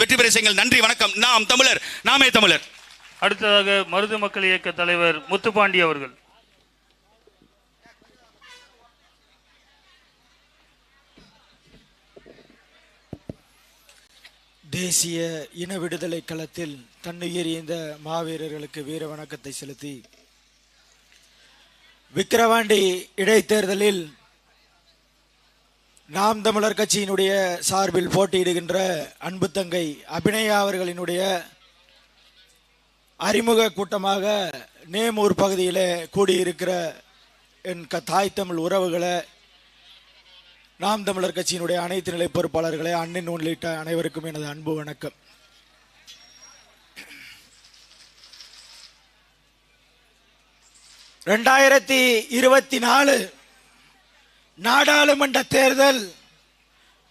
வெற்றி பெற செய்யுங்கள். நன்றி வணக்கம். நாம் தமிழர் நாமே தமிழர். அடுத்ததாக மருது மக்கள் இயக்க தலைவர் முத்துப்பாண்டி அவர்கள். தேசிய இன விடுதலை களத்தில் தன்னுயிர் இந்த மாவீரர்களுக்கு வீர வணக்கத்தை செலுத்தி விக்கிரவாண்டி இடைத்தேர்தலில் நாம் தமிழர் கட்சியினுடைய சார்பில் போட்டியிடுகின்ற அன்பு தங்கை அபிநயா அவர்களினுடைய அறிமுக கூட்டமாக நேமூர் பகுதியில் கூடியிருக்கிற என் க தாய் தமிழ் உறவுகளை நாம் தமிழர் கட்சியினுடைய அனைத்து நிலை பொறுப்பாளர்களே அண்ணன் உள்ளிட்ட அனைவருக்கும் எனது அன்பு வணக்கம். ரெண்டாயிரத்தி இருபத்தி நாலு நாடாளுமன்ற தேர்தல்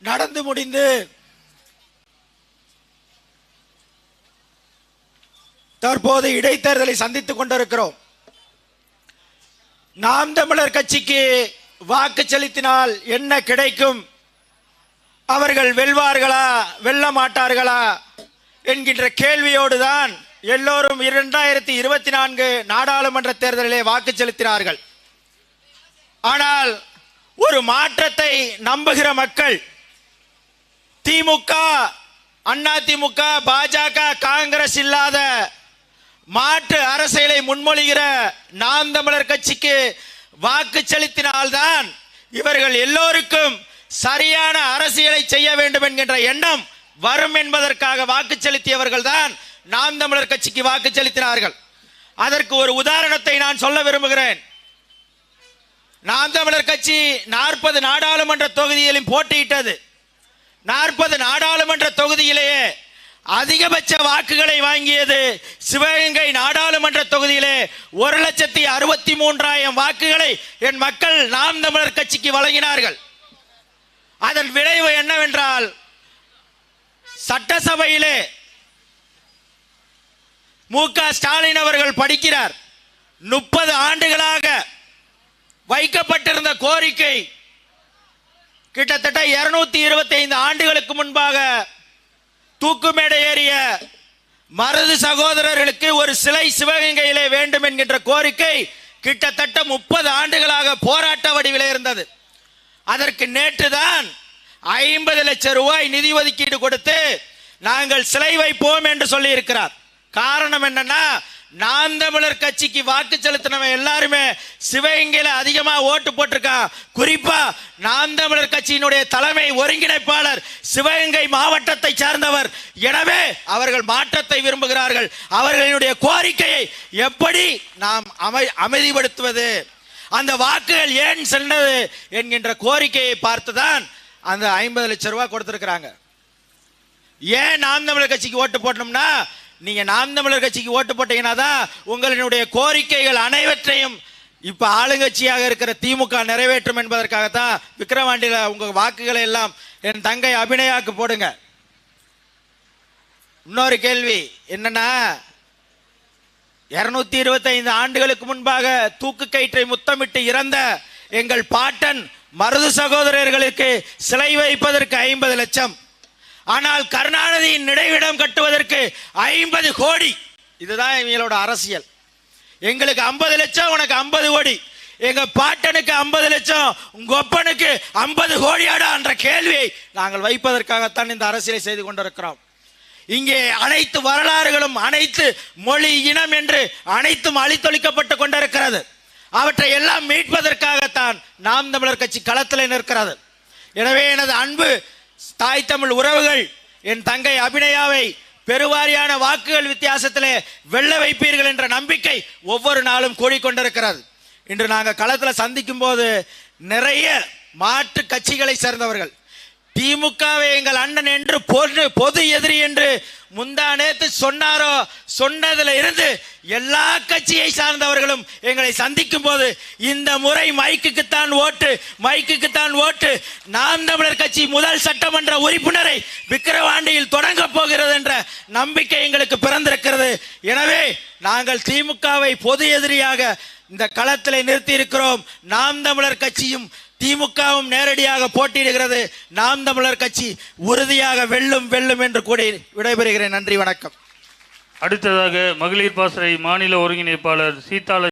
நடந்து முடிந்து தற்போது இடைத்தேர்தலை சந்தித்துக் கொண்டிருக்கிறோம். நாம் தமிழர் கட்சிக்கு வாக்கு செலுத்தினால் என்ன கிடைக்கும்? அவர்கள் வெல்வார்களா வெல்ல மாட்டார்களா என்கின்ற கேள்வியோடு தான் எல்லோரும் இரண்டாயிரத்தி இருபத்தி நான்கு நாடாளுமன்ற தேர்தலிலே வாக்கு செலுத்தினார்கள். ஆனால் ஒரு மாற்றத்தை நம்புகிற மக்கள் திமுக அண்ணா திமுக பாஜக காங்கிரஸ் இல்லாத மாற்று அரசியலை முன்மொழிகிற நாம் தமிழர் கட்சிக்கு வாக்கு செலுத்தினால்தான் இவர்கள் எல்லோருக்கும் சரியான அரசியலை செய்ய வேண்டும் என்கின்ற எண்ணம் வரும் என்பதற்காக வாக்கு செலுத்தியவர்கள் தான் நாம் தமிழர் கட்சிக்கு வாக்கு செலுத்தினார்கள். அதற்கு ஒரு உதாரணத்தை நான் சொல்ல விரும்புகிறேன். நாம் தமிழர் கட்சி நாற்பது நாடாளுமன்ற தொகுதியிலும் போட்டியிட்டது. நாற்பது நாடாளுமன்ற தொகுதியிலேயே அதிகபட்ச வாக்குகளை வாங்கியது சிவகங்கை நாடாளுமன்ற தொகுதியிலே ஒரு லட்சத்தி அறுபத்தி மூன்றாயிரம் வாக்குகளை என் மக்கள் நாம் தமிழர் கட்சிக்கு வழங்கினார்கள். அதன் விளைவு என்னவென்றால் சட்டசபையிலே மு க ஸ்டாலின் அவர்கள் படிக்கிறார். முப்பது ஆண்டுகளாக வைக்கப்பட்டிருந்த கோரிக்கை கிட்டத்தட்ட இருநூத்தி இருபத்தி ஐந்து ஆண்டுகளுக்கு முன்பாக தூக்கு மேடை ஏறிய மருது சகோதரர்களுக்கு ஒரு சிலை சிவகங்கையிலே வேண்டும் என்கின்ற கோரிக்கை கிட்டத்தட்ட முப்பது ஆண்டுகளாக போராட்ட வடிவிலே இருந்தது. அதற்கு நேற்றுதான் ஐம்பது லட்சம் ரூபாய் நிதி ஒதுக்கீடு கொடுத்து நாங்கள் சிலை வைப்போம் என்று சொல்லி இருக்கிறார் காரணம் என்னன்னா நான் தமிழர் கட்சிக்கு வாக்கு செலுத்தினவன் எல்லாருமே சிவகங்கையில் அதிகமாக ஓட்டு போட்டிருக்கான். குறிப்பா நான் தமிழர் கட்சியினுடைய தலைமை ஒருங்கிணைப்பாளர் சிவகங்கை மாவட்டத்தை சார்ந்தவர். எனவே அவர்கள் மாற்றத்தை விரும்புகிறார்கள். அவர்களினுடைய கோரிக்கையை எப்படி நாம் அமை அமைதிப்படுத்துவது? அந்த வாக்குகள் ஏன் சென்றது என்கின்ற கோரிக்கையை பார்த்துதான் அந்த ஐம்பது லட்சம் ரூபாய் கொடுத்துருக்குறாங்க. ஏன் நாம் தமிழர் கட்சிக்கு ஓட்டு போடணும்னா நீங்க நாம் தமிழர் கட்சிக்கு ஓட்டு போட்டீங்கன்னா தான் உங்களினுடைய கோரிக்கைகள் அனைவற்றையும் இப்ப ஆளுங்கட்சியாக இருக்கிற திமுக நிறைவேற்றும் என்பதற்காகத்தான் விக்கிரவாண்டியில உங்க வாக்குகளை எல்லாம் என் தங்கை அபிநயாக்கு போடுங்க. இன்னொரு கேள்வி என்னன்னா இருநூத்தி இருபத்தைந்து ஆண்டுகளுக்கு முன்பாக தூக்கு கயிற்றை முத்தமிட்டு இறந்த எங்கள் பாட்டன் மருது சகோதரர்களுக்கு சிலை வைப்பதற்கு ஐம்பது லட்சம். ஆனால் கருணாநிதியின் நினைவிடம் கட்டுவதற்கு ஐம்பது கோடி. இதுதான் இவங்களோட அரசியல். எங்களுக்கு ஐம்பது லட்சம் உனக்கு ஐம்பது கோடி. எங்க பாட்டனுக்கு ஐம்பது லட்சம் உங்க ஒப்பனுக்கு ஐம்பது கோடியாடா என்ற கேள்வியை நாங்கள் வைப்பதற்காகத்தான் இந்த அரசியலை செய்து கொண்டிருக்கிறோம். இங்கே அனைத்து வரலாறுகளும் அனைத்து மொழி இனம் என்று அனைத்தும் அழித்தொழிக்கப்பட்டு கொண்டிருக்கிறது. அவற்றை எல்லாம் மீட்பதற்காகத்தான் நாம் தமிழர் கட்சி களத்தில் நிற்கிறது. எனவே எனது அன்பு தாய் தமிழ் உறவுகள் என் தங்கை அபிநயாவை பெருவாரியான வாக்குகள் வித்தியாசத்திலே வெல்ல வைப்பீர்கள் என்ற நம்பிக்கை ஒவ்வொரு நாளும் கூடிக்கொண்டிருக்கிறது. இன்று நாங்கள் களத்தில் சந்திக்கும் போது நிறைய மாற்று கட்சிகளை சேர்ந்தவர்கள். திமுகவை எங்கள் அண்ணன் என்று பொது பொது எதிரி என்று சொன்னாரோ? சொன்னதுல இருந்து எல்லா கட்சியை சார்ந்தவர்களும் எங்களை சந்திக்கும் போது இந்த முறை மைக்குக்குத்தான் ஓட்டு மைக்குக்குத்தான் ஓட்டு. நாம் தமிழர் கட்சி முதல் சட்டமன்ற உறுப்பினரை விக்கிரவாண்டியில் தொடங்க போகிறது என்ற நம்பிக்கை எங்களுக்கு பிறந்திருக்கிறது. எனவே நாங்கள் திமுகவை பொது எதிரியாக இந்த களத்தில் நிறுத்தி இருக்கிறோம் நாம் தமிழர் கட்சியும் திமுகவும் நேரடியாக போட்டியிடுகிறது. நாம் தமிழர் கட்சி உறுதியாக வெல்லும் வெல்லும் என்று கூடி விடைபெறுகிறேன். நன்றி வணக்கம். அடுத்ததாக மகளிர் பாசறை மாநில ஒருங்கிணைப்பாளர் சீதால